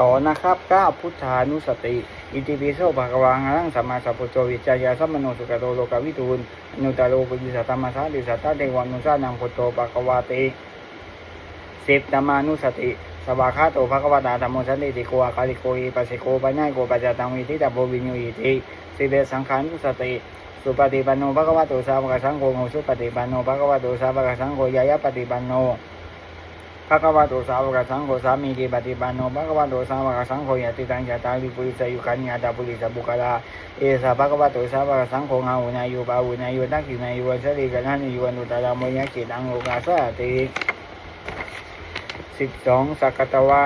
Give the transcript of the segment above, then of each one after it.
ต่อนะครับก้าพุทธานุสติ อิติปิโสภะคะวังอรังสัมมาสัพพโธวิจายาสัมมโนสุขโตโลกวิทูลอนุตตรโลกุญิสัตมัสสาติสัตตะเทวานุสานังพุทโธภะคะวาติสิบธรรมานุสติสวากาโตภะคะวตาธรรมสันติติโกอาคาลิโกอิปัสสิโกปัญญาโกปัจจตังวิทิตาโพวิญญูอิติสิเดสังขานุสติสุปฏิปันโนภะคะวะโตสาวกสังโฆสุปฏิปันโนภะคะวะโตสาวกสังโฆยายะปฏิปันโน ภะคะวะโตสาวกสังโฆสามีจิปฏิปันโนภะคะวะโตสาวกสังโฆยติตังยะตาลิปุริสยุคันยาตาปุริสบุคลาเอสะภะคะวะโตสาวกสังโฆงาหุนายุบาหุนายุตักขินายุวัสริกันหันยุวันุตตะโมยะกิตังโลกาสะติสิบสองสักกตวา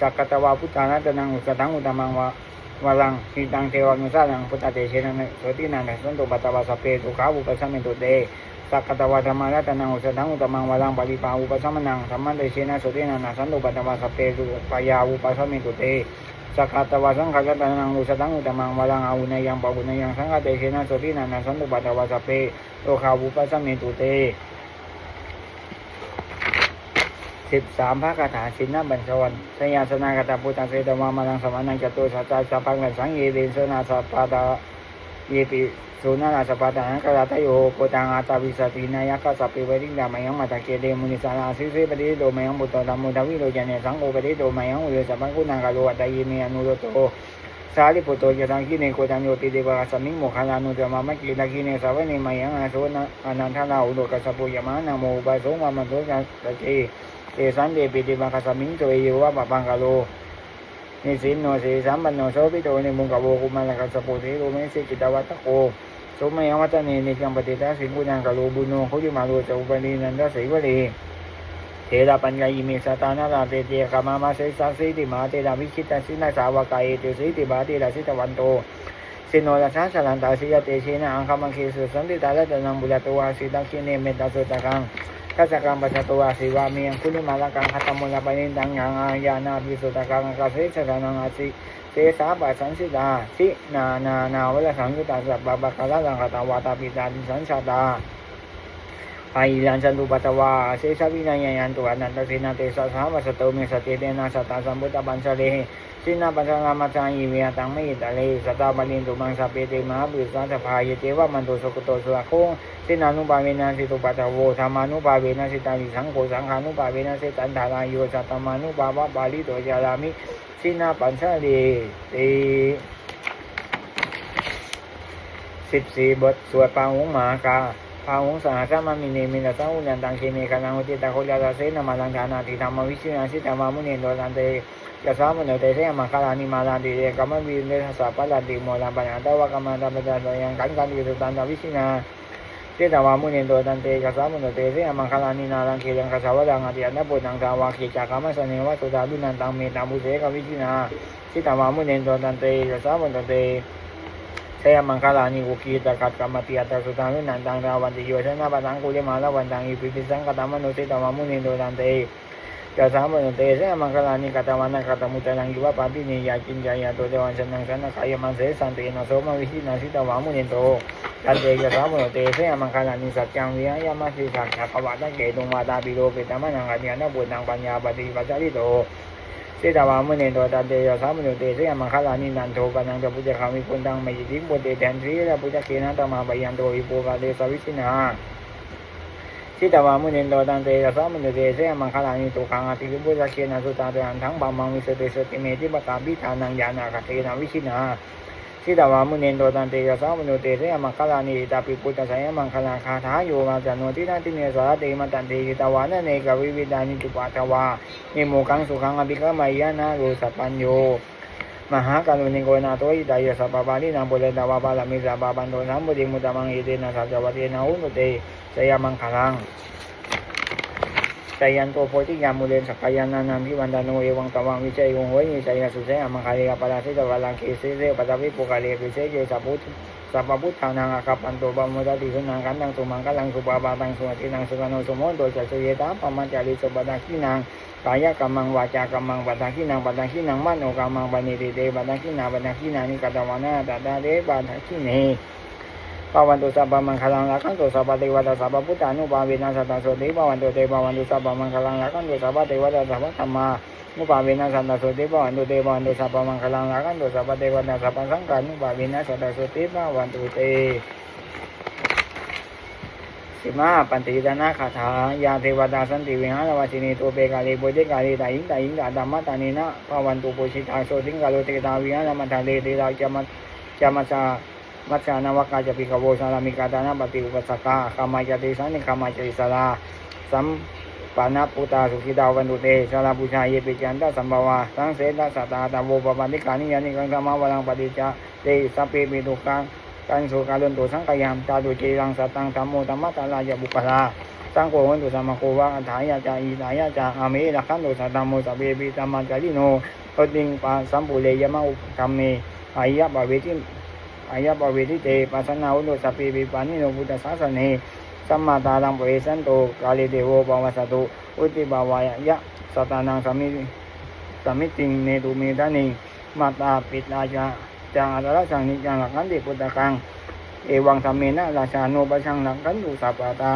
สักกตวาพุทธานัตนังอุสตังอุตมังวะวลังหิตังเทวานุสานังพุทธเตเชนะโสตินันทสันตุปัตตวาสเพตุขาวุปสัมเมตุเต สักกตวาธรรมารัตนังอุสถังอุตมังวาลังปฏิปาอุปสัมมนังธรรมันเดชนะสุเตนันาสันตุปัตตวาสพเพสุปายาอุปสัมมิตุเตสักกตวาสังขารตนังอุสถังอุตมังวาลังอาวุนยังปะวุนยังสังฆเดชนะสุเตนันาสันตุปัตตวาสพเพโลคาอุปสัมมิตุเตสิบสามพระคาถาชินนบัญชรสยาสนากตาพุทธเสดวามาลังสมานังจตุสัจจสัพพังสังเยเดนสนาสัพพาตาเยปิสุนาราสปาตานังกราตโยโกตังอาตาวิสตินายะ กัสสปิวริงดามายังมาตะเกเดมุนิสาราสิเสปฏิโดมายังบุตตธรรมุทวิโรจเนสังโฆปฏิโดมายังอุเรสัพพังกุนังกาโลอัตยิเมอนุโรโตสาริปุโตยตังกิเนโกตังโยติเดวะสมิงโมคาลานุจามามะกินากิเนสาวเนมายังอาโสนะอนันทนาอุโดกัสสปุยมานาโมอุบาโสมามันโสจัตเตเตสันเดปิติมาคัสมิงโตเยวะปะปังกาโล นิสินโนสีสัมปันโนโสปิโตนิมุงกโวกุมาลกัสสปุติโรเมสิกิตวัตโกสมัยวัตเนนิจังปฏิทัสสิกุณังกโลบุโนโคยุมาโลจอุปนินันทสิวลีเทระปัญญาอิเมสตานาราเตเตกามามาเสสัสสิติมาเตระวิชิตาสินาสาวกายเตสิติบาติระสิตวันโตสิโนรัสสะลันตาสิยเตชินะอังคมังคิสุสันติตาละตนังบุญตัวสิตังคิเนเมตตาสุตกัง ทัศกังปัจจตัวสิวามียังคุลิมาลกังคัตมุลปนินดังยังอายานาภิสุตกังกาเสสรนังอาสิเสสาปัสสันสิดาสินานานาวละสังยุตตาสัพพะบะลาลังคตาวาตาปิตาดิสันชาตาไอลันสันตุปัตวาเสสวินัยยันตุอนันตสินาเตสสามะสตโตเมสเตเตนะสตาสัมพุตตปัญชเล สินาปัญชลามัจจังอิเมียตังไม่ตะเลสตาบันินตุมังสเปเตมหาบุสัสภายเจวะมันตุสกุโตสุระโคสินานุปาเวนะสิตุปัตตโวธรรมานุปาเวนะสิตานิสังโฆสังฆานุปาเวนะสิตันทารายุสัตตมานุปาวะบาลิโตจารามิสินาปัญชลีตีสิบสี่บทสวดปาหุงมากา ปาหุงสหสามามิเนมินาสังอุนันตังเคเมกันังอุติตาโคยาตาเสนามาลังฐานาติธรรมวิชินาสิตามามุเนโดรันเตยะสามุนเตเสมาคารานิมาลาติเรกัมมวิเนสสะปะลาติโมลาปัญญาตวะกัมมันตปัจจายังกันกันวิสุตันตวิชินาเจตวามุนินโดตันเตกัสสามุนเตเสมังคลานินารังเคยังกัสสาวดังอติยนะปุตังสาวาคิจากามสเนวะตุตาดุนันตังเมตังมุเสกวิจินาจิตวามุนินโดตันเตกัสสามุนเต เสยมังคลานิกุกีตะกัดกรรมติยตสุตานุนันตังราวันติโยชนะปัตังกุลิมาลวันตังอิปิปิสังกตามนุสิตวามุนินโดตันเตกัสามนุเตเสอมังคลานิกตวานะกตมุตังยุวะปาปิเนยาจินจายาโตเดวันชนังสันนกายมันเสสันเตนะโสมวิชินาสิตวามุนินโตตันเตยะสามนุเตเสยมังคลานิสัจจังวิหายามาสิสัจจะภวะตะเกตุมาตาปิโลเปตามะนังกัญญาณบุญนังปัญญาปฏิปัจจาริโต เสตวามุเนโตตันเตยสามุโนเตสยมังคลานินันโทกันังจะปุจจคามิปุณตังไมยิติปุเตแทนทรีและปุจจเกนะตมาบยันโตอิปุกาเตสวิชินาสิตวามุเนโตตันเตยสามุโนเตสยมังคลานิโตขังอติวิปุจจเกนะสุตาเตหันทังบามังวิสเตสติเมติปตาบิธานังยาณคเทนะวิชินา สิตาวามุนินโดตันเตยสาวมุนเตเสยมังคลานิตาปิปุตตะสายมังคลาคาถาโยมาจันโนตินาติเนสารเตมตันเตกิตาวานะเนกวิวิดานิจุปัตวานิโมกังสุขังอภิกามายานาโรสัพปัญโยมหาการุณิโกนาโตอิตายสัพปาลินังปุเรตาวาบาลมิสาบาบันโตสัมปุติมุตตมังอิเตนะสัจวัตเตนะอุนุเตสยมังคลัง จยันโตโพธิยามุเรนสักยานานันทิวันดานุเอวังตวังวิจัยองโหยใจยสุเสอมังคาริกาปราสิตวาลังเคเสเรปตาวิปุกาเลกิเสเยสัพพุทสัพพุทธานังอาคัปปันโตบามุตติสุนังกันนังสุมังกัลังสุปาบาตังสุตินังสุกโนสุโมโตจัสเยตาปมัจจาริสุปดาคินังกายกรรมังวาจากรรมังปัตคินังปัตคินังมโนกรรมังปณิติเตปัตคินาปัตคินานิกัตวานาตาตาเดปัตคิเน ปาวันตุสัพพมังคลังรักขันตุสัพพเทวตาสัพพพุทธานุภาเวนัสตตาโสติปาวันตุเตปาวันตุสัพพมังคลังรักขันตุสัพพเทวตาสัพพธรรมามุปาเวนะสันตสุติภวันตุเตภวันตุสัพพมังคลังลากันตุสัพพเทวตาสัพพสังฆานุปาเวนะสันตสุติภวันตุเตสิมาปันติดานาคาถายาเทวดาสันติวิหารวชินีตัวเปกาลีโบเดกาลีตายิงตายิงตาธรรมตานีนะภวันตุปุชิตาโสติงกาโลเตตาวิหารมันทาเลเตราจามัจามัสา มัจจานวกาจะปิกโวสารามิกาตานาปฏิอุปสกาขามายติสันนิขามายติสาราสัมปานาปุตาสุขิตาวันตุเตสาราบูชาเยปิจันตสัมภวาสังเสตสัตตาตาโวปปันติกานิยานิกังธรรมวรังปฏิจจเตสัพเพปิตุกังกันสุการนตุสังกายามตาดุจีรังสัตตังธรรมโมธรรมะตาลายบุคลาสังโฆวันตุสัมโควะอัฏฐายาจาอีตายาจาอาเมลักขันตุสัตตมโมสัพเพปิตัมมัจจาริโนปติงปาสัมปุเรยมะอุธรรมเมอายะบาเวติ อายะบาเวติเตปัสสนาวุโสัพเพปิปานิโนพุทธศาสเนสัมมาตาลังปเวสันโตกาลิเดโวปวัสตุอุติบาวายะสัตตานังสมิสมิติงเนตุเมตานิมาตาปิตาจาจังอัตระสังนิจังหลักขันติพุทธกังเอวังสัมเมนะราชาโนปชังหลังกันตุสัพพตา